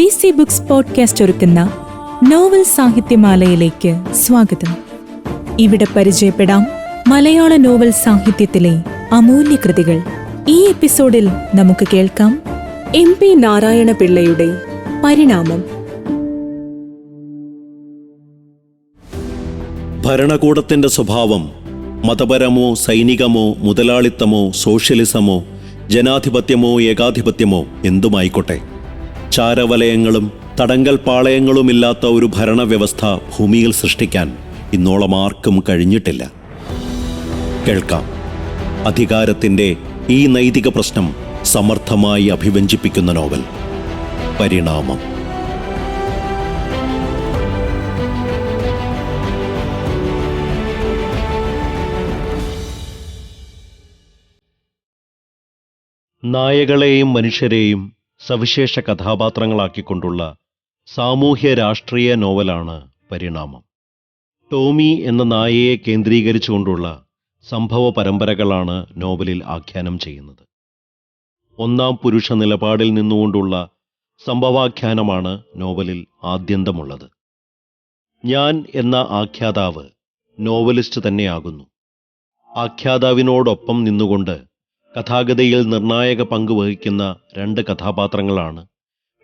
D C books podcast ഒരുക്കുന്ന novel സാഹിത്യമാലയിലേക്ക് സ്വാഗതം. ഇവിടെ പരിചയപ്പെടാം മലയാള നോവൽ സാഹിത്യത്തിലെ അമൂല്യ കൃതികൾ. ഈ എപ്പിസോഡിൽ നമുക്ക് കേൾക്കാം എം പി നാരായണ പിള്ളയുടെ പരിണാമം. ഭരണകൂടത്തിന്റെ സ്വഭാവം മതപരമോ സൈനികമോ മുതലാളിത്തമോ സോഷ്യലിസമോ ജനാധിപത്യമോ ഏകാധിപത്യമോ എന്തുമായിക്കോട്ടെ? ചാരവലയങ്ങളും തടങ്കൽ പാളയങ്ങളുമില്ലാത്ത ഒരു ഭരണവ്യവസ്ഥ ഭൂമിയിൽ സൃഷ്ടിക്കാൻ ഇന്നോളം ആർക്കും കഴിഞ്ഞിട്ടില്ല. കേൾക്കാം. അധികാരത്തിന്റെ ഈ നൈതിക പ്രശ്നം സമർത്ഥമായി അഭിവഞ്ചിപ്പിക്കുന്ന നോവൽ. പരിണാമം. നായകളെയും മനുഷ്യരെയും സവിശേഷ കഥാപാത്രങ്ങളാക്കിക്കൊണ്ടുള്ള സാമൂഹ്യ രാഷ്ട്രീയ നോവലാണ് പരിണാമം. ടോമി എന്ന നായയെ കേന്ദ്രീകരിച്ചുകൊണ്ടുള്ള സംഭവ പരമ്പരകളാണ് നോവലിൽ ആഖ്യാനം ചെയ്യുന്നത്. ഒന്നാം പുരുഷ നിലപാടിൽ നിന്നുകൊണ്ടുള്ള സംഭവാഖ്യാനമാണ് നോവലിൽ ആദ്യന്തമുള്ളത്. ഞാൻ എന്ന ആഖ്യാതാവ് നോവലിസ്റ്റ് തന്നെയാകുന്നു. ആഖ്യാതാവിനോടൊപ്പം നിന്നുകൊണ്ട് കഥാഗതയിൽ നിർണായക പങ്ക് വഹിക്കുന്ന രണ്ട് കഥാപാത്രങ്ങളാണ്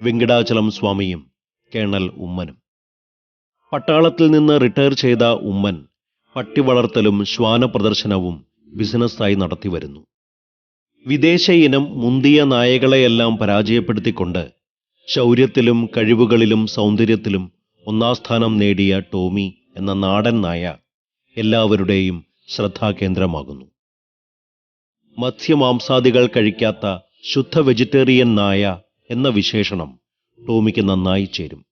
വെങ്കിടാചലം സ്വാമിയും കേണൽ ഉമ്മനും. പട്ടാളത്തിൽ നിന്ന് റിട്ടയർ ചെയ്ത ഉമ്മൻ പട്ടി വളർത്തലും ശ്വാന പ്രദർശനവും ബിസിനസ്സായി നടത്തിവരുന്നു. വിദേശ ഇനം മുന്തിയ നായകളെയെല്ലാം പരാജയപ്പെടുത്തിക്കൊണ്ട് ശൗര്യത്തിലും കഴിവുകളിലും സൗന്ദര്യത്തിലും ഒന്നാം സ്ഥാനം നേടിയ ടോമി എന്ന നാടൻ നായ എല്ലാവരുടെയും ശ്രദ്ധാകേന്ദ്രമാകുന്നു. മത്സ്യമാംസാദികൾ കഴിക്കാത്ത ശുദ്ധ വെജിറ്റേറിയൻ നായ എന്ന വിശേഷണം ടോമിക്ക് നന്നായി ചേരും.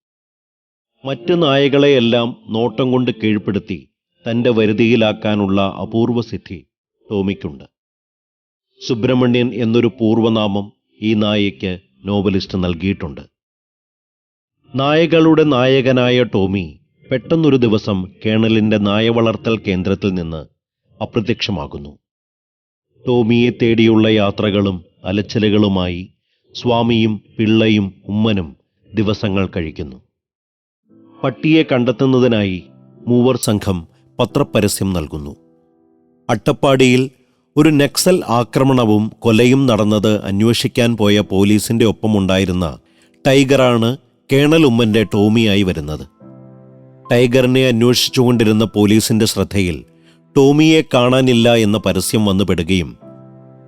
മറ്റ് നായകളെയെല്ലാം നോട്ടം കൊണ്ട് കീഴ്പ്പെടുത്തി തന്റെ വരുതിയിലാക്കാനുള്ള അപൂർവ സിദ്ധി ടോമിക്കുണ്ട്. സുബ്രഹ്മണ്യൻ എന്നൊരു പൂർവനാമം ഈ നായയ്ക്ക് നോവലിസ്റ്റ് നൽകിയിട്ടുണ്ട്. നായകളുടെ നായകനായ ടോമി പെട്ടെന്നൊരു ദിവസം കേണലിന്റെ നായ വളർത്തൽ കേന്ദ്രത്തിൽ നിന്ന് അപ്രത്യക്ഷമാകുന്നു. ടോമിയെ തേടിയുള്ള യാത്രകളും അലച്ചിലുകളുമായി സ്വാമിയും പിള്ളയും ഉമ്മനും ദിവസങ്ങൾ കഴിക്കുന്നു. പട്ടിയെ കണ്ടെത്തുന്നതിനായി മൂവർ സംഘം പത്രപരസ്യം നൽകുന്നു. അട്ടപ്പാടിയിൽ ഒരു നക്സൽ ആക്രമണവും കൊലയും നടന്നത് അന്വേഷിക്കാൻ പോയ പോലീസിന്റെ ഒപ്പമുണ്ടായിരുന്ന ടൈഗറാണ് കേണൽ ഉമ്മന്റെ ടോമിയായി വരുന്നത്. ടൈഗറിനെ അന്വേഷിച്ചുകൊണ്ടിരുന്ന പോലീസിന്റെ ശ്രദ്ധയിൽ ടോമിയെ കാണാനില്ല എന്ന പരസ്യം വന്നുപെടുകയും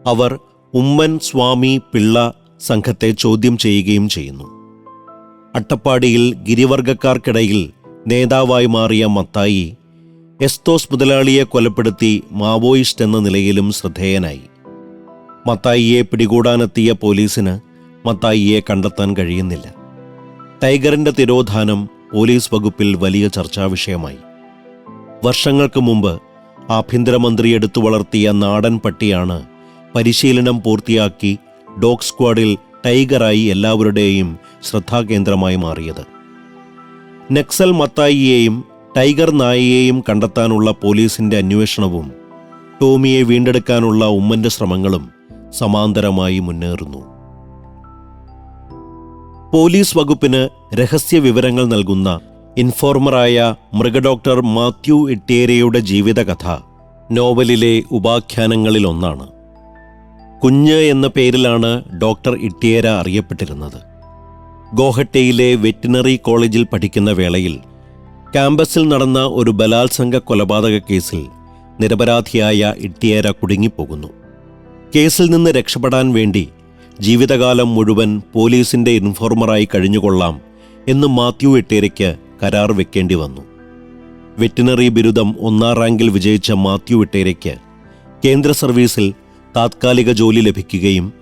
അവർ ഉമ്മൻ സ്വാമി പിള്ള സംഘത്തെ ചോദ്യം ചെയ്യുകയും ചെയ്യുന്നു. അട്ടപ്പാടിയിൽ ഗിരിവർഗക്കാർക്കിടയിൽ നേതാവായി മാറിയ മത്തായി എസ്തോസ് മുതലാളിയെ കൊലപ്പെടുത്തി മാവോയിസ്റ്റ് എന്ന നിലയിലും ശ്രദ്ധേയനായി. മത്തായിയെ പിടികൂടാനെത്തിയ പോലീസിന് മത്തായിയെ കണ്ടെത്താൻ കഴിയുന്നില്ല. ടൈഗറിന്റെ തിരോധാനം പോലീസ് വകുപ്പിൽ വലിയ ചർച്ചാ വിഷയമായി വർഷങ്ങൾക്ക് മുമ്പ് ആഭ്യന്തരമന്ത്രി എടുത്തു വളർത്തിയ നാടൻ പട്ടിയാണ് പരിശീലനം പൂർത്തിയാക്കി ഡോഗ് സ്ക്വാഡിൽ ടൈഗറായി എല്ലാവരുടെയും ശ്രദ്ധാകേന്ദ്രമായി മാറിയത്. നക്സൽ മത്തായിയെയും ടൈഗർ നായയെയും കണ്ടെത്താനുള്ള പോലീസിന്റെ അന്വേഷണവും ടോമിയെ വീണ്ടെടുക്കാനുള്ള ഉമ്മന്റെ ശ്രമങ്ങളും സമാന്തരമായി മുന്നേറുന്നു. പോലീസ് വകുപ്പിന് രഹസ്യ വിവരങ്ങൾ നൽകുന്ന ഇൻഫോർമറായ മൃഗഡോക്ടർ മാത്യു ഇട്ടേരയുടെ ജീവിതകഥ നോവലിലെ ഉപാഖ്യാനങ്ങളിലൊന്നാണ്. കുഞ്ഞ് എന്ന പേരിലാണ് ഡോക്ടർ ഇട്ടിയേര അറിയപ്പെട്ടിരുന്നത്. ഗോഹട്ടയിലെ വെറ്റിനറി കോളേജിൽ പഠിക്കുന്ന വേളയിൽ ക്യാമ്പസിൽ നടന്ന ഒരു ബലാത്സംഗ കൊലപാതക കേസിൽ നിരപരാധിയായ ഇട്ടിയേര കുടുങ്ങിപ്പോകുന്നു. കേസിൽ നിന്ന് രക്ഷപ്പെടാൻ വേണ്ടി ജീവിതകാലം മുഴുവൻ പോലീസിന്റെ ഇൻഫോർമറായി കഴിഞ്ഞുകൊള്ളാം എന്ന് മാത്യു ഇട്ടേരയ്ക്ക് കരാർ വെക്കേണ്ടി വന്നു വെറ്റിനറി ബിരുദം ഒന്നാം റാങ്കിൽ വിജയിച്ച മാത്യു വിട്ടേരയ്ക്ക് കേന്ദ്ര സർവീസിൽ താത്കാലിക ജോലി ലഭിക്കുകയും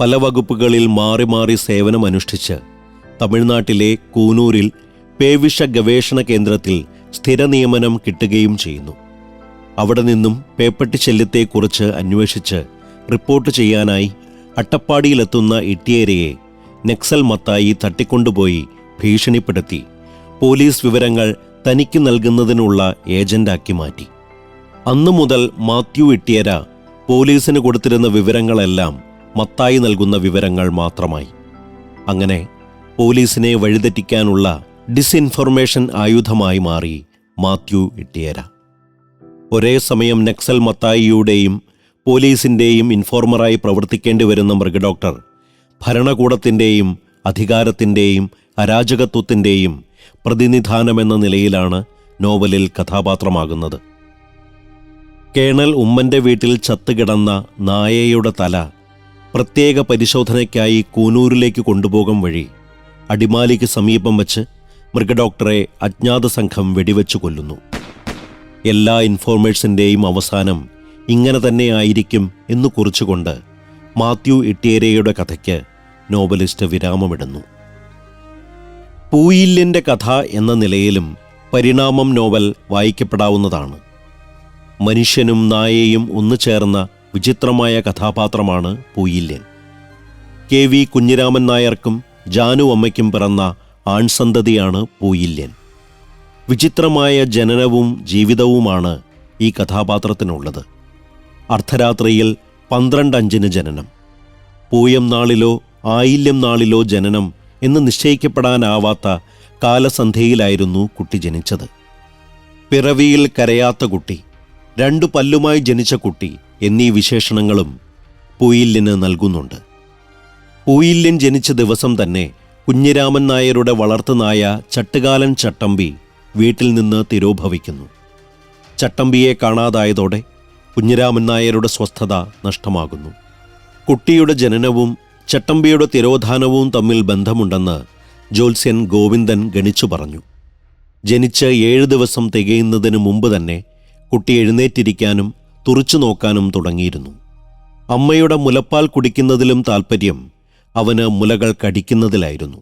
പല വകുപ്പുകളിൽ മാറി മാറി സേവനമനുഷ്ഠിച്ച് തമിഴ്നാട്ടിലെ കൂനൂരിൽ പേവിഷ ഗവേഷണ കേന്ദ്രത്തിൽ സ്ഥിര നിയമനം കിട്ടുകയും ചെയ്യുന്നു. അവിടെ നിന്നും പേപ്പട്ടി ശല്യത്തെക്കുറിച്ച് അന്വേഷിച്ച് റിപ്പോർട്ട് ചെയ്യാനായി അട്ടപ്പാടിയിലെത്തുന്ന ഇട്ടിയേരയെ നക്സൽ മത്തായി തട്ടിക്കൊണ്ടുപോയി ഭീഷണിപ്പെടുത്തി. പോലീസ് വിവരങ്ങൾ തനിക്ക് നൽകുന്നതിനുള്ള ഏജന്റാക്കി മാറ്റി. അന്നു മുതൽ മാത്യു ഇട്ടിയര പോലീസിന് കൊടുത്തിരുന്ന വിവരങ്ങളെല്ലാം മത്തായി നൽകുന്ന വിവരങ്ങൾ മാത്രമായി. അങ്ങനെ പോലീസിനെ വഴിതെറ്റിക്കാനുള്ള ഡിസ്ഇൻഫർമേഷൻ ആയുധമായി മാറി മാത്യു ഇട്ടിയര ഒരേ സമയം നക്സൽ മത്തായിയുടെയും പോലീസിന്റെയും ഇൻഫോർമറായി പ്രവർത്തിക്കേണ്ടി വരുന്ന മൃഗഡോക്ടർ ഭരണകൂടത്തിന്റെയും അധികാരത്തിന്റെയും അരാജകത്വത്തിന്റെയും പ്രതിനിധാനമെന്ന നിലയിലാണ് നോവലിൽ കഥാപാത്രമാകുന്നത്. കേണൽ ഉമ്മന്റെ വീട്ടിൽ ചത്തുകിടന്ന നായയുടെ തല പ്രത്യേക പരിശോധനയ്ക്കായി കൂനൂരിലേക്ക് കൊണ്ടുപോകും വഴി അടിമാലിക്ക് സമീപം വച്ച് മൃഗഡോക്ടറെ അജ്ഞാത സംഘം വെടിവെച്ചു കൊല്ലുന്നു. എല്ലാ ഇൻഫോർമേഴ്സിന്റെയും അവസാനം ഇങ്ങനെ തന്നെ ആയിരിക്കും എന്ന് കുറിച്ചുകൊണ്ട് മാത്യു ഇട്ടിയേരയുടെ കഥയ്ക്ക് നോവലിസ്റ്റ് വിരാമമിടുന്നു. പൂയില്യന്റെ കഥ എന്ന നിലയിലും പരിണാമം നോവൽ വായിക്കപ്പെടാവുന്നതാണ്. മനുഷ്യനും നായയും ഒന്നു ചേർന്ന വിചിത്രമായ കഥാപാത്രമാണ് പൂയില്യൻ. കെ വി കുഞ്ഞിരാമൻ നായർക്കും ജാനു അമ്മയ്ക്കും പിറന്ന ആൺസന്തതിയാണ് പൂയില്യൻ. വിചിത്രമായ ജനനവും ജീവിതവുമാണ് ഈ കഥാപാത്രത്തിനുള്ളത്. അർദ്ധരാത്രിയിൽ പന്ത്രണ്ട് അഞ്ചിന് ജനനം. പൂയം നാളിലോ ആയില്യം നാളിലോ ജനനം എന്ന് നിശ്ചയിക്കപ്പെടാനാവാത്ത കാലസന്ധ്യയിലായിരുന്നു കുട്ടി ജനിച്ചത്. പിറവിയിൽ കരയാത്ത കുട്ടി രണ്ടു പല്ലുമായി ജനിച്ച കുട്ടി എന്നീ വിശേഷണങ്ങളും പൂയില്ലിന് നൽകുന്നുണ്ട്. പൂയില്യൻ ജനിച്ച ദിവസം തന്നെ കുഞ്ഞിരാമൻ നായരുടെ വളർത്തുനായ ചട്ടുകാലൻ ചട്ടമ്പി വീട്ടിൽ നിന്ന് തിരോഭവിക്കുന്നു. ചട്ടമ്പിയെ കാണാതായതോടെ കുഞ്ഞിരാമൻ നായരുടെ സ്വസ്ഥത നഷ്ടമാകുന്നു. കുട്ടിയുടെ ജനനവും ചട്ടമ്പിയുടെ തിരോധാനവും തമ്മിൽ ബന്ധമുണ്ടെന്ന് ജ്യോത്സ്യൻ ഗോവിന്ദൻ ഗണിച്ചു പറഞ്ഞു. ജനിച്ച് ഏഴ് ദിവസം തികയുന്നതിനു മുമ്പ് തന്നെ കുട്ടി എഴുന്നേറ്റിരിക്കാനും തുറച്ചു നോക്കാനും തുടങ്ങിയിരുന്നു. അമ്മയുടെ മുലപ്പാൽ കുടിക്കുന്നതിലും താൽപ്പര്യം അവന് മുലകൾ കടിക്കുന്നതിലായിരുന്നു.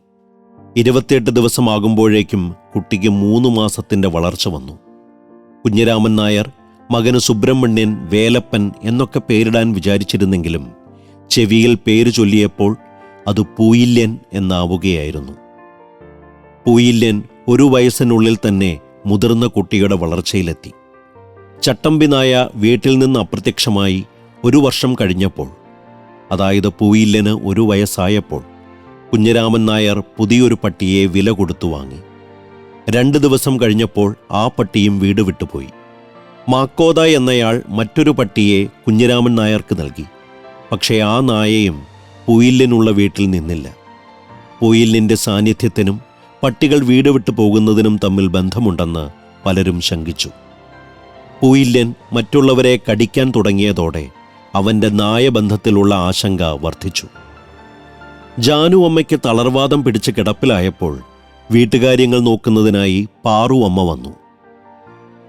ഇരുപത്തിയെട്ട് ദിവസമാകുമ്പോഴേക്കും കുട്ടിക്ക് മൂന്ന് മാസത്തിന്റെ വളർച്ച വന്നു. കുഞ്ഞിരാമൻ നായർ മകന് സുബ്രഹ്മണ്യൻ വേലപ്പൻ എന്നൊക്കെ പേരിടാൻ വിചാരിച്ചിരുന്നെങ്കിലും ചെവിയിൽ പേര് ചൊല്ലിയപ്പോൾ അത് പൂയില്യൻ എന്നാവുകയായിരുന്നു. പൂയില്യൻ ഒരു വയസ്സിനുള്ളിൽ തന്നെ മുതിർന്ന കുട്ടിയുടെ വളർച്ചയിലെത്തി. ചട്ടമ്പിനായ വീട്ടിൽ നിന്ന് അപ്രത്യക്ഷമായി ഒരു വർഷം കഴിഞ്ഞപ്പോൾ അതായത് പൂയില്യന് ഒരു വയസ്സായപ്പോൾ കുഞ്ഞരാമൻ നായർ പുതിയൊരു പട്ടിയെ വില കൊടുത്തു വാങ്ങി. രണ്ട് ദിവസം കഴിഞ്ഞപ്പോൾ ആ പട്ടിയും വീട് വിട്ടുപോയി. മാക്കോദ എന്നയാൾ മറ്റൊരു പട്ടിയെ കുഞ്ഞിരാമൻ നായർക്ക് നൽകി. പക്ഷേ ആ നായയും പുയില്ലിനുള്ള വീട്ടിൽ നിന്നില്ല. പുയില്ലിന്റെ സാന്നിധ്യത്തിനും പട്ടികൾ വീട് വിട്ടു പോകുന്നതിനും തമ്മിൽ ബന്ധമുണ്ടെന്ന് പലരും ശങ്കിച്ചു. പൂയില്യൻ മറ്റുള്ളവരെ കടിക്കാൻ തുടങ്ങിയതോടെ അവന്റെ നായബന്ധത്തിലുള്ള ആശങ്ക വർദ്ധിച്ചു. ജാനു അമ്മയ്ക്ക് തളർവാദം പിടിച്ച് കിടപ്പിലായപ്പോൾ വീട്ടുകാര്യങ്ങൾ നോക്കുന്നതിനായി പാറു അമ്മ വന്നു.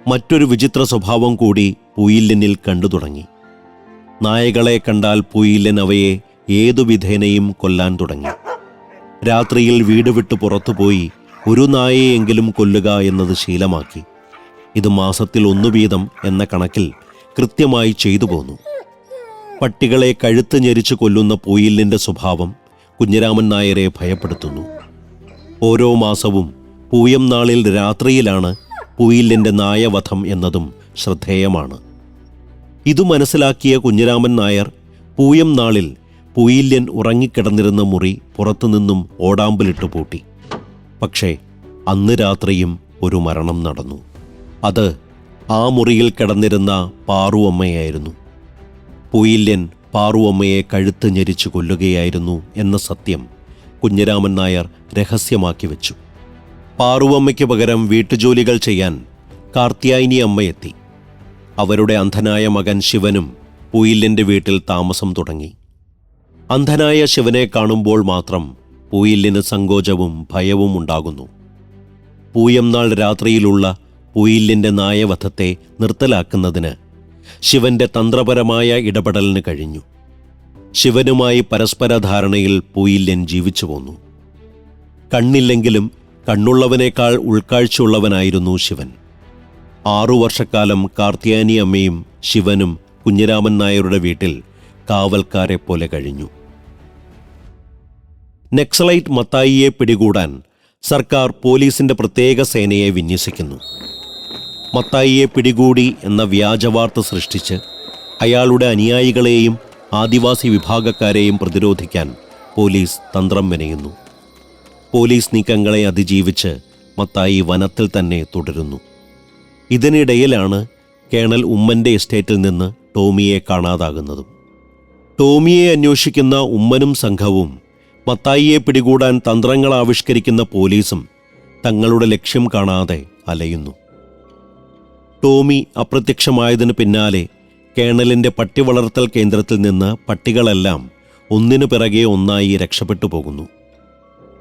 മറ്റൊരു വിചിത്ര സ്വഭാവം കൂടി പുയില്ലിനിൽ കണ്ടു തുടങ്ങി. നായകളെ കണ്ടാൽ പൂയില്യൻ അവയെ ഏതു വിധേനയും കൊല്ലാൻ തുടങ്ങി. രാത്രിയിൽ വീട് വിട്ട് പുറത്തുപോയി ഒരു നായയെങ്കിലും കൊല്ലുക എന്നത് ശീലമാക്കി. ഇത് മാസത്തിൽ ഒന്നു വീതം എന്ന കണക്കിൽ കൃത്യമായി ചെയ്തു പോന്നു. പട്ടികളെ കഴുത്ത് ഞെരിച്ചു കൊല്ലുന്ന പൂയിലിന്റെ സ്വഭാവം കുഞ്ഞിരാമൻ നായരെ ഭയപ്പെടുത്തുന്നു. ഓരോ മാസവും പൂയം നാളിൽ രാത്രിയിലാണ് പൂയിലിന്റെ നായവധം എന്നതും ശ്രദ്ധേയമാണ്. ഇതു മനസ്സിലാക്കിയ കുഞ്ഞിരാമൻ നായർ പൂയം നാളിൽ പൂയില്യൻ ഉറങ്ങിക്കിടന്നിരുന്ന മുറി പുറത്തുനിന്നും ഓടാമ്പലിട്ട് പൂട്ടി. പക്ഷേ അന്ന് രാത്രിയും ഒരു മരണം നടന്നു. അത് ആ മുറിയിൽ കിടന്നിരുന്ന പാറുവമ്മയായിരുന്നു. പൂയില്യൻ പാറുവമ്മയെ കഴുത്ത് ഞെരിച്ചു കൊല്ലുകയായിരുന്നു എന്ന സത്യം കുഞ്ഞിരാമൻ നായർ രഹസ്യമാക്കി വെച്ചു. പാറുവമ്മയ്ക്ക് പകരം വീട്ടുജോലികൾ ചെയ്യാൻ കാർത്യായനി അമ്മയെത്തി അവരുടെ അന്ധനായ മകൻ ശിവനും പൂയില്ലിന്റെ വീട്ടിൽ താമസം തുടങ്ങി. അന്ധനായ ശിവനെ കാണുമ്പോൾ മാത്രം പൂയില്ലിന് സങ്കോചവും ഭയവും ഉണ്ടാകുന്നു. പൂയം നാൾ രാത്രിയിലുള്ള പൂയില്ലിന്റെ നായവധത്തെ നിർത്തലാക്കുന്നതിന് ശിവന്റെ തന്ത്രപരമായ ഇടപെടലിന് കഴിഞ്ഞു. ശിവനുമായി പരസ്പര ധാരണയിൽ പൂയില്യൻ ജീവിച്ചു പോന്നു. കണ്ണില്ലെങ്കിലും കണ്ണുള്ളവനേക്കാൾ ഉൾക്കാഴ്ചയുള്ളവനായിരുന്നു ശിവൻ. ആറു വർഷക്കാലം കാർത്തിയാനി അമ്മയും ശിവനും കുഞ്ഞിരാമൻ നായരുടെ വീട്ടിൽ കാവൽക്കാരെ പോലെ കഴിഞ്ഞു. നെക്സലൈറ്റ് മത്തായിയെ പിടികൂടാൻ സർക്കാർ പോലീസിന്റെ പ്രത്യേക സേനയെ വിന്യസിക്കുന്നു. മത്തായിയെ പിടികൂടി എന്ന വ്യാജവാർത്ത സൃഷ്ടിച്ച് അയാളുടെ അനുയായികളെയും ആദിവാസി വിഭാഗക്കാരെയും പ്രതിരോധിക്കാൻ പോലീസ് തന്ത്രം മെനയുന്നു. പോലീസ് നീക്കങ്ങളെ അതിജീവിച്ച് മത്തായി വനത്തിൽ തന്നെ തുടരുന്നു. ഇതിനിടയിലാണ് കേണൽ ഉമ്മന്റെ എസ്റ്റേറ്റിൽ നിന്ന് ടോമിയെ കാണാതാകുന്നതും. ടോമിയെ അന്വേഷിക്കുന്ന ഉമ്മനും സംഘവും മത്തായിയെ പിടികൂടാൻ തന്ത്രങ്ങൾ ആവിഷ്കരിക്കുന്ന പോലീസും തങ്ങളുടെ ലക്ഷ്യം കാണാതെ അലയുന്നു. ടോമി അപ്രത്യക്ഷമായതിന് പിന്നാലെ കേണലിന്റെ പട്ടി വളർത്തൽ കേന്ദ്രത്തിൽ നിന്ന് പട്ടികളെല്ലാം ഒന്നിനു പിറകെ ഒന്നായി രക്ഷപ്പെട്ടു പോകുന്നു.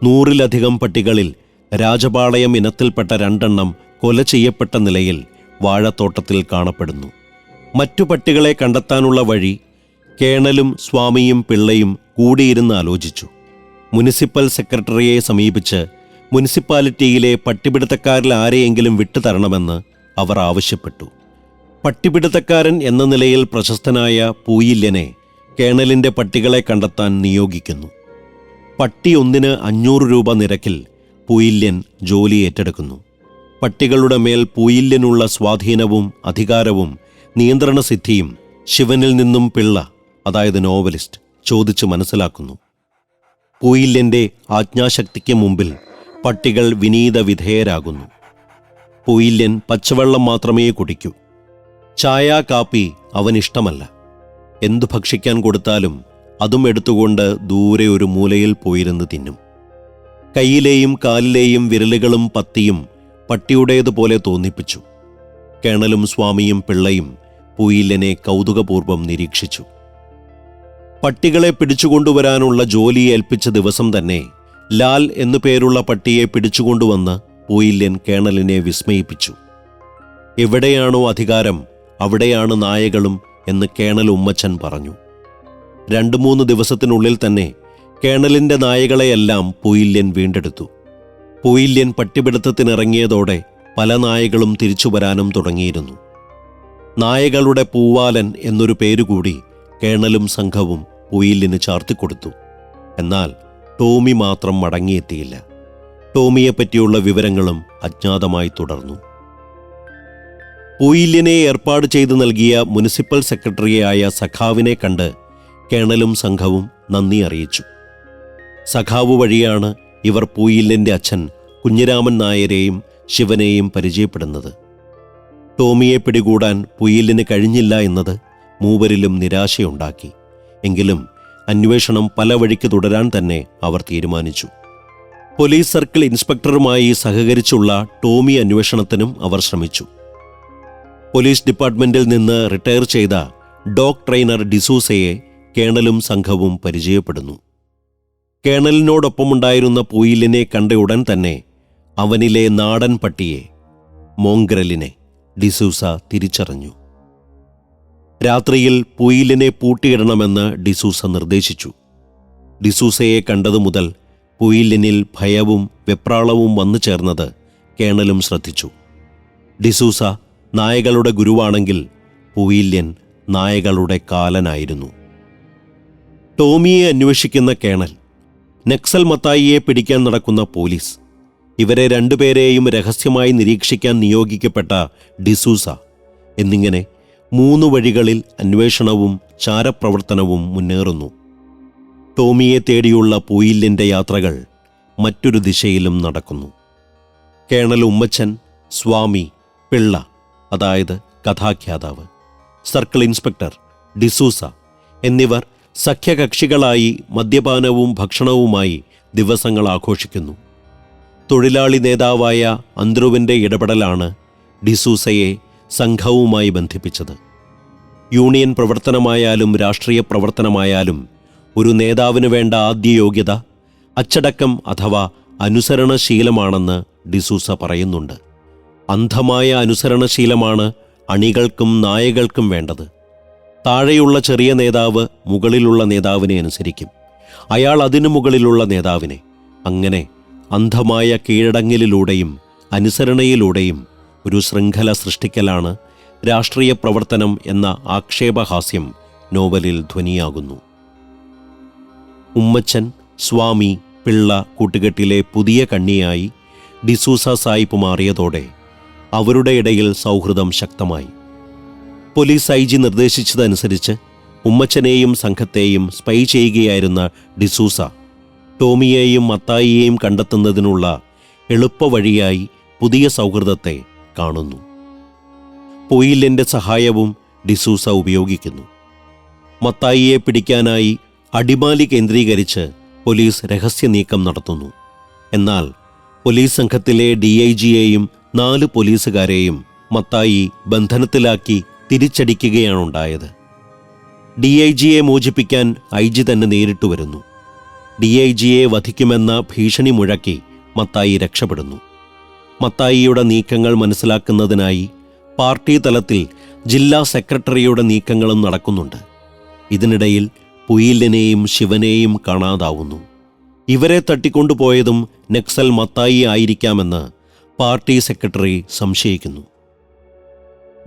നൂറിലധികം പട്ടികളിൽ രാജപാളയം ഇനത്തിൽപ്പെട്ട രണ്ടെണ്ണം കൊല ചെയ്യപ്പെട്ട നിലയിൽ വാഴത്തോട്ടത്തിൽ കാണപ്പെടുന്നു. മറ്റു പട്ടികളെ കണ്ടെത്താനുള്ള വഴി കേണലും സ്വാമിയും പിള്ളയും കൂടിയിരുന്ന് ആലോചിച്ചു. മുനിസിപ്പൽ സെക്രട്ടറിയെ സമീപിച്ച് മുനിസിപ്പാലിറ്റിയിലെ പട്ടിപിടുത്തക്കാരിൽ ആരെയെങ്കിലും വിട്ടുതരണമെന്ന് അവർ ആവശ്യപ്പെട്ടു. പട്ടിപിടുത്തക്കാരൻ എന്ന നിലയിൽ പ്രശസ്തനായ പൂയില്യനെ കേണലിന്റെ പട്ടികളെ കണ്ടെത്താൻ നിയോഗിക്കുന്നു. പട്ടി ഒന്നിന് അഞ്ഞൂറ് രൂപ നിരക്കിൽ പൂയില്യൻ ജോലി ഏറ്റെടുക്കുന്നു. പട്ടികളുടെ മേൽ പൂയില്യനുള്ള സ്വാധീനവും അധികാരവും നിയന്ത്രണ സിദ്ധിയും ശിവനിൽ നിന്നും പിള്ള അതായത് നോവലിസ്റ്റ് ചോദിച്ചു മനസ്സിലാക്കുന്നു. പൂയില്യന്റെ ആജ്ഞാശക്തിക്ക് മുമ്പിൽ പട്ടികൾ വിനീത വിധേയരാകുന്നു. പൂയില്യൻ പച്ചവെള്ളം മാത്രമേ കുടിക്കൂ. ചായ കാപ്പി അവനിഷ്ടമല്ല. എന്തു ഭക്ഷിക്കാൻ കൊടുത്താലും അതും എടുത്തുകൊണ്ട് ദൂരെ ഒരു മൂലയിൽ പോയിരുന്ന് തിന്നും. കയ്യിലെയും കാലിലെയും വിരലുകളും പത്തിയും പട്ടിയുടേതുപോലെ തോന്നിപ്പിച്ചു. കേണലും സ്വാമിയും പിള്ളയും പുയിലിനെ കൗതുകപൂർവം നിരീക്ഷിച്ചു. പട്ടികളെ പിടിച്ചുകൊണ്ടുവരാനുള്ള ജോലി ഏൽപ്പിച്ച ദിവസം തന്നെ ലാൽ എന്നു പേരുള്ള പട്ടിയെ പിടിച്ചുകൊണ്ടുവന്ന് പൂയില്യൻ കേണലിനെ വിസ്മയിപ്പിച്ചു. എവിടെയാണോ അധികാരം അവിടെയാണ് നായകളും എന്ന് കേണൽ ഉമ്മച്ചൻ പറഞ്ഞു. രണ്ടു മൂന്ന് ദിവസത്തിനുള്ളിൽ തന്നെ കേണലിന്റെ നായകളെയെല്ലാം പൂയില്യൻ വീണ്ടെടുത്തു. പൂയില്യൻ പട്ടിപിടുത്തത്തിനിറങ്ങിയതോടെ പല നായകളും തിരിച്ചു വരാനും തുടങ്ങിയിരുന്നു. നായകളുടെ പൂവാലൻ എന്നൊരു പേരുകൂടി കേണലും സംഘവും പൂയില്യന് ചാർത്തിക്കൊടുത്തു. എന്നാൽ ടോമി മാത്രം മടങ്ങിയെത്തിയില്ല. ടോമിയെപ്പറ്റിയുള്ള വിവരങ്ങളും അജ്ഞാതമായി തുടർന്നു. പൂയില്യനെ ഏർപ്പാട് ചെയ്തു നൽകിയ മുനിസിപ്പൽ സെക്രട്ടറിയായ സഖാവിനെ കണ്ട് കേണലും സംഘവും നന്ദി അറിയിച്ചു. സഖാവ് വഴിയാണ് ഇവർ പൂയില്ലന്റെ അച്ഛൻ കുഞ്ഞിരാമൻ നായരെയും ശിവനെയും പരിചയപ്പെടുന്നത്. ടോമിയെ പിടികൂടാൻ പുയിലിന് കഴിഞ്ഞില്ല എന്നത് മൂവരിലും നിരാശയുണ്ടാക്കി. എങ്കിലും അന്വേഷണം പല വഴിക്ക് തുടരാൻ തന്നെ അവർ തീരുമാനിച്ചു. പോലീസ് സർക്കിൾ ഇൻസ്പെക്ടറുമായി സഹകരിച്ചുള്ള ടോമി അന്വേഷണത്തിനും അവർ ശ്രമിച്ചു. പോലീസ് ഡിപ്പാർട്ട്മെന്റിൽ നിന്ന് റിട്ടയർ ചെയ്ത ഡോഗ് ട്രെയിനർ ഡിസൂസയെ കേണലും സംഘവും പരിചയപ്പെടുന്നു. കേണലിനോടൊപ്പമുണ്ടായിരുന്ന പൂയിലിനെ കണ്ട ഉടൻ തന്നെ അവനിലെ നാടൻ പട്ടിയെ മോങ്ക്രലിനെ ഡിസൂസ തിരിച്ചറിഞ്ഞു. രാത്രിയിൽ പൂയിലിനെ പൂട്ടിയിടണമെന്ന് ഡിസൂസ നിർദ്ദേശിച്ചു. ഡിസൂസയെ കണ്ടതു മുതൽ പൂയിലിനിൽ ഭയവും വെപ്രാളവും വന്നു ചേർന്നത് കേണലും ശ്രദ്ധിച്ചു. ഡിസൂസ നായകളുടെ ഗുരുവാണെങ്കിൽ പൂയില്യൻ നായകളുടെ കാലനായിരുന്നു. ടോമിയെ അന്വേഷിക്കുന്ന കേണൽ നക്സൽ മത്തായിയെ പിടിക്കാൻ നടക്കുന്ന പോലീസ്. ഇവരെ രണ്ടുപേരെയും രഹസ്യമായി നിരീക്ഷിക്കാൻ നിയോഗിക്കപ്പെട്ട ഡിസൂസ. എന്നിങ്ങനെ മൂന്ന് വഴികളിൽ അന്വേഷണവും ചാരപ്രവർത്തനവും മുന്നേറുന്നു. ടോമിയെ തേടിയുള്ള പൂയില്ലിന്റെ യാത്രകൾ മറ്റൊരു ദിശയിലും നടക്കുന്നു. കേണൽ ഉമ്മച്ചൻ സ്വാമി പിള്ള അതായത് കഥാഖ്യാതാവ് സർക്കിൾ ഇൻസ്പെക്ടർ ഡിസൂസ എന്നിവർ സഖ്യകക്ഷികളായി മദ്യപാനവും ഭക്ഷണവുമായി ദിവസങ്ങൾ ആഘോഷിക്കുന്നു. തൊഴിലാളി നേതാവായ അന്ത്രുവിന്റെ ഇടപെടലാണ് ഡിസൂസയെ സംഘവുമായി ബന്ധിപ്പിച്ചത്. യൂണിയൻ പ്രവർത്തനമായാലും രാഷ്ട്രീയ പ്രവർത്തനമായാലും ഒരു നേതാവിന് വേണ്ട ആദ്യ യോഗ്യത അച്ചടക്കം അഥവാ അനുസരണശീലമാണെന്ന് ഡിസൂസ പറയുന്നുണ്ട്. അന്ധമായ അനുസരണശീലമാണ് അണികൾക്കും നായകൾക്കും വേണ്ടത്. താഴെയുള്ള ചെറിയ നേതാവ് മുകളിലുള്ള നേതാവിനെ അനുസരിക്കും. അയാൾ അതിനു മുകളിലുള്ള നേതാവിനെ. അങ്ങനെ അന്ധമായ കീഴടങ്ങലിലൂടെയും അനുസരണയിലൂടെയും ഒരു ശൃംഖല സൃഷ്ടിക്കലാണ് രാഷ്ട്രീയ പ്രവർത്തനം എന്ന ആക്ഷേപഹാസ്യം നോവലിൽ ധ്വനിയാകുന്നു. ഉമ്മച്ചൻ സ്വാമി പിള്ള കൂട്ടുകെട്ടിലെ പുതിയ കണ്ണിയായി ഡിസൂസ സായിപ്പ് മാറിയതോടെ അവരുടെ ഇടയിൽ സൗഹൃദം ശക്തമായി. പോലീസ് ഐ ജി നിർദ്ദേശിച്ചതനുസരിച്ച് ഉമ്മച്ചനെയും സംഘത്തെയും സ്പൈ ചെയ്യുകയായിരുന്ന ഡിസൂസ ടോമിയെയും മത്തായിയെയും കണ്ടെത്തുന്നതിനുള്ള എളുപ്പവഴിയായി പുതിയ സൗഹൃദത്തെ കാണുന്നു. പൊയിലിന്റെ സഹായവും ഡിസൂസ ഉപയോഗിക്കുന്നു. മത്തായിയെ പിടിക്കാനായി അടിമാലി കേന്ദ്രീകരിച്ച് പോലീസ് രഹസ്യ നീക്കം നടത്തുന്നു. എന്നാൽ പോലീസ് സംഘത്തിലെ ഡി ഐ ജിയെയും നാല് പോലീസുകാരെയും മത്തായി ബന്ധനത്തിലാക്കി തിരിച്ചടിക്കുകയാണുണ്ടായത്. ഡി ഐ ജിയെ മോചിപ്പിക്കാൻ ഐ ജി തന്നെ നേരിട്ടു വരുന്നു. ഡി ഐ ജിയെ വധിക്കുമെന്ന ഭീഷണി മുഴക്കി മത്തായി രക്ഷപ്പെടുന്നു. മത്തായിയുടെ നീക്കങ്ങൾ മനസ്സിലാക്കുന്നതിനായി പാർട്ടി തലത്തിൽ ജില്ലാ സെക്രട്ടറിയുടെ നീക്കങ്ങളും നടക്കുന്നുണ്ട്. ഇതിനിടയിൽ പുയിലിനെയും ശിവനെയും കാണാതാവുന്നു. ഇവരെ തട്ടിക്കൊണ്ടുപോയതും നക്സൽ മത്തായി ആയിരിക്കാമെന്ന് പാർട്ടി സെക്രട്ടറി സംശയിക്കുന്നു.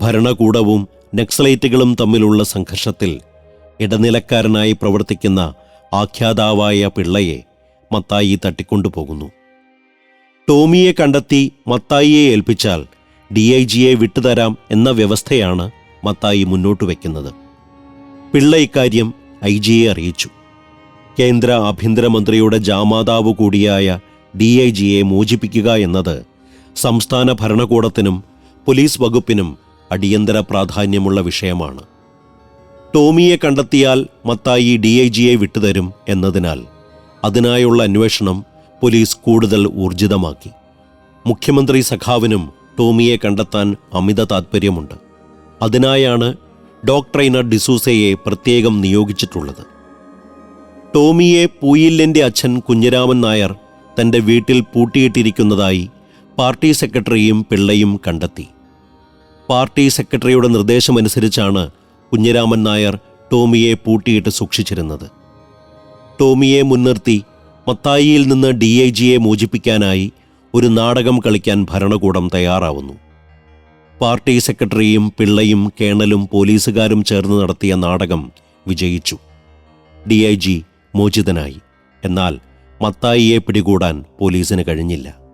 ഭരണകൂടവും നക്സലൈറ്റുകളും തമ്മിലുള്ള സംഘർഷത്തിൽ ഇടനിലക്കാരനായി പ്രവർത്തിക്കുന്ന ആഖ്യാതാവായ പിള്ളയെ മത്തായി തട്ടിക്കൊണ്ടുപോകുന്നു. ടോമിയെ കണ്ടെത്തി മത്തായിയെ ഏൽപ്പിച്ചാൽ ഡി ഐ ജിയെ വിട്ടുതരാം എന്ന വ്യവസ്ഥയാണ് മത്തായി മുന്നോട്ട് വയ്ക്കുന്നത്. പിള്ള ഇക്കാര്യം ഐ ജിയെ അറിയിച്ചു. കേന്ദ്ര ആഭ്യന്തരമന്ത്രിയുടെ ജാമാതാവ് കൂടിയായ ഡി ഐ ജിയെ മോചിപ്പിക്കുക എന്നത് സംസ്ഥാന ഭരണകൂടത്തിനും പോലീസ് വകുപ്പിനും അടിയന്തര പ്രാധാന്യമുള്ള വിഷയമാണ്. ടോമിയെ കണ്ടെത്തിയാൽ മത്തായി ഡി ഐ ജിയെ വിട്ടുതരും എന്നതിനാൽ അതിനായുള്ള അന്വേഷണം പോലീസ് കൂടുതൽ ഊർജിതമാക്കി. മുഖ്യമന്ത്രി സഖാവിനും ടോമിയെ കണ്ടെത്താൻ അമിത താത്പര്യമുണ്ട്. അതിനായാണ് ഡോക്ടറൈനർ ഡിസൂസയെ പ്രത്യേകം നിയോഗിച്ചിട്ടുള്ളത്. ടോമിയെ പൂയില്ലന്റെ അച്ഛൻ കുഞ്ഞിരാമൻ നായർ തന്റെ വീട്ടിൽ പൂട്ടിയിട്ടിരിക്കുന്നതായി പാർട്ടി സെക്രട്ടറിയും പിള്ളയും കണ്ടെത്തി. പാർട്ടി സെക്രട്ടറിയുടെ നിർദ്ദേശമനുസരിച്ചാണ് കുഞ്ഞിരാമൻ നായർ ടോമിയെ പൂട്ടിയിട്ട് സൂക്ഷിച്ചിരുന്നത്. ടോമിയെ മുൻനിർത്തി മത്തായിയിൽ നിന്ന് ഡി ഐ ജിയെ മോചിപ്പിക്കാനായി ഒരു നാടകം കളിക്കാൻ ഭരണകൂടം തയ്യാറാവുന്നു. പാർട്ടി സെക്രട്ടറിയും പിള്ളയും കേണലും പോലീസുകാരും ചേർന്ന് നടത്തിയ നാടകം വിജയിച്ചു. ഡി ഐ ജി മോചിതനായി. എന്നാൽ മത്തായിയെ പിടികൂടാൻ പോലീസിന് കഴിഞ്ഞില്ല.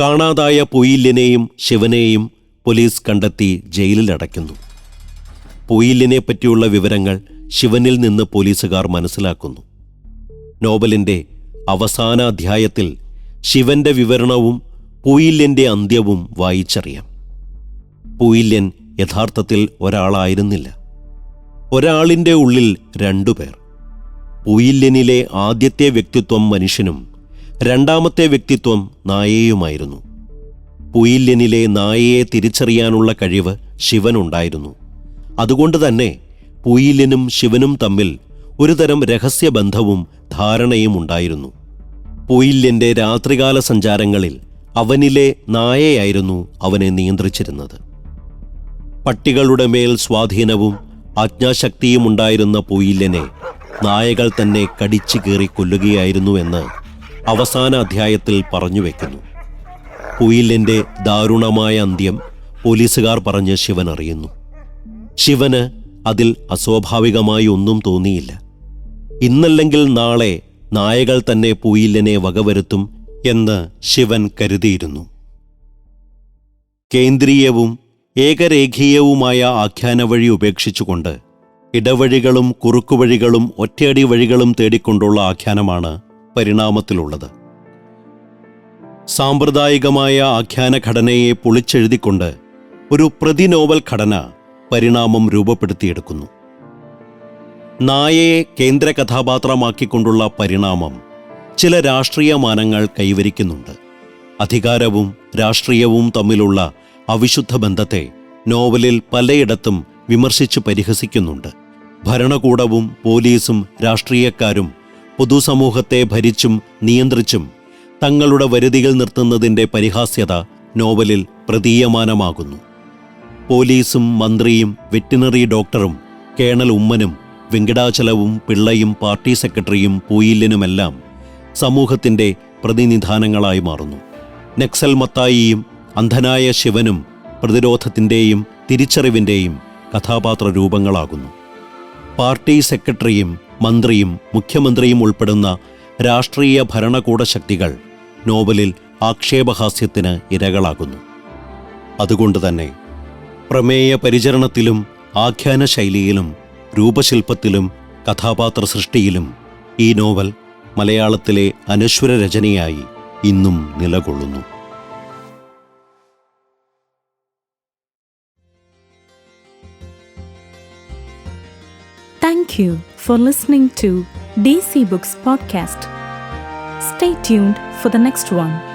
കാണാതായ പൊയില്യനെയും ശിവനെയും പോലീസ് കണ്ടെത്തി ജയിലിൽ അടയ്ക്കുന്നു. പൊയില്യനെ പറ്റിയുള്ള വിവരങ്ങൾ ശിവനിൽ നിന്ന് പോലീസുകാർ മനസ്സിലാക്കുന്നു. നോവലിന്റെ അവസാന അധ്യായത്തിൽ ശിവന്റെ വിവരണവും പൂയില്യന്റെ അന്ത്യവും വായിച്ചറിയാം. പൂയില്യൻ യഥാർത്ഥത്തിൽ ഒരാളായിരുന്നില്ല. ഒരാളിന്റെ ഉള്ളിൽ രണ്ടുപേർ പൂയില്യനിലെ ആദ്യത്തെ വ്യക്തിത്വം മനുഷ്യനും രണ്ടാമത്തെ വ്യക്തിത്വം നായയുമായിരുന്നു. പുയില്യനിലെ നായയെ തിരിച്ചറിയാനുള്ള കഴിവ് ശിവനുണ്ടായിരുന്നു. അതുകൊണ്ട് തന്നെ പുയില്യനും ശിവനും തമ്മിൽ ഒരുതരം രഹസ്യബന്ധവും ധാരണയും ഉണ്ടായിരുന്നു. പൂയില്യന്റെ രാത്രികാല സഞ്ചാരങ്ങളിൽ അവനിലെ നായയായിരുന്നു അവനെ നിയന്ത്രിച്ചിരുന്നത്. പട്ടികളുടെ മേൽ സ്വാധീനവും ആജ്ഞാശക്തിയും ഉണ്ടായിരുന്ന പൂയില്യനെ നായകൾ തന്നെ കടിച്ചു കീറി കൊല്ലുകയായിരുന്നു എന്ന് അവസാന അധ്യായത്തിൽ പറഞ്ഞു വെക്കുന്നു. കുയിലിന്റെ ദാരുണമായ അന്ത്യം പോലീസുകാർ പറഞ്ഞ് ശിവൻ അറിയുന്നു. ശിവന് അതിൽ അസ്വാഭാവികമായി ഒന്നും തോന്നിയില്ല. ഇന്നല്ലെങ്കിൽ നാളെ നായകൾ തന്നെ പൂയില്ലനെ വകവരുത്തും എന്ന് ശിവൻ കരുതിയിരുന്നു. കേന്ദ്രീയവും ഏകരേഖീയവുമായ ആഖ്യാന വഴി ഉപേക്ഷിച്ചുകൊണ്ട് ഇടവഴികളും കുറുക്കുവഴികളും ഒറ്റയടി വഴികളും തേടിക്കൊണ്ടുള്ള ആഖ്യാനമാണ് പരിണാമത്തിലുള്ളത്. സാമ്പ്രദായികമായ ആഖ്യാന ഘടനയെ പൊളിച്ചെഴുതിക്കൊണ്ട് ഒരു പ്രതിനോവൽ ഘടന പരിണാമം രൂപപ്പെടുത്തിയെടുക്കുന്നു. നായയെ കേന്ദ്ര കഥാപാത്രമാക്കിക്കൊണ്ടുള്ള പരിണാമം ചില രാഷ്ട്രീയ മാനങ്ങൾ കൈവരിക്കുന്നുണ്ട്. അധികാരവും രാഷ്ട്രീയവും തമ്മിലുള്ള അവിശുദ്ധ ബന്ധത്തെ നോവലിൽ പലയിടത്തും വിമർശിച്ച് പരിഹസിക്കുന്നുണ്ട്. ഭരണകൂടവും പോലീസും രാഷ്ട്രീയക്കാരും പൊതുസമൂഹത്തെ ഭരിച്ചും നിയന്ത്രിച്ചും തങ്ങളുടെ വരുതികൾ നിർത്തുന്നതിന്റെ പരിഹാസ്യത നോവലിൽ പ്രതീയമാനമാകുന്നു. പോലീസും മന്ത്രിയും വെറ്റിനറി ഡോക്ടറും കേണൽ ഉമ്മനും വെങ്കടാചലവും പിള്ളയും പാർട്ടി സെക്രട്ടറിയും പൂയില്ലനുമെല്ലാം സമൂഹത്തിന്റെ പ്രതിനിധാനങ്ങളായി മാറുന്നു. നക്സൽ മത്തായിയും അന്ധനായ ശിവനും പ്രതിരോധത്തിന്റെയും തിരിച്ചറിവിന്റെയും കഥാപാത്ര രൂപങ്ങളാകുന്നു പാർട്ടി സെക്രട്ടറിയും മന്ത്രിയും മുഖ്യമന്ത്രിയും ഉൾപ്പെടുന്ന രാഷ്ട്രീയ ഭരണകൂട ശക്തികൾ നോവലിൽ ആക്ഷേപഹാസ്യത്തിന് ഇരകളാകുന്നു. അതുകൊണ്ട് തന്നെ പ്രമേയ പരിചരണത്തിലും ആഖ്യാന ശൈലിയിലും രൂപശില്പത്തിലും കഥാപാത്ര സൃഷ്ടിയിലും ഈ നോവൽ മലയാളത്തിലെ അനശ്വര രചനയായി ഇന്നും നിലകൊള്ളുന്നു. Thank you for listening to DC Books Podcast. Stay tuned for the next one.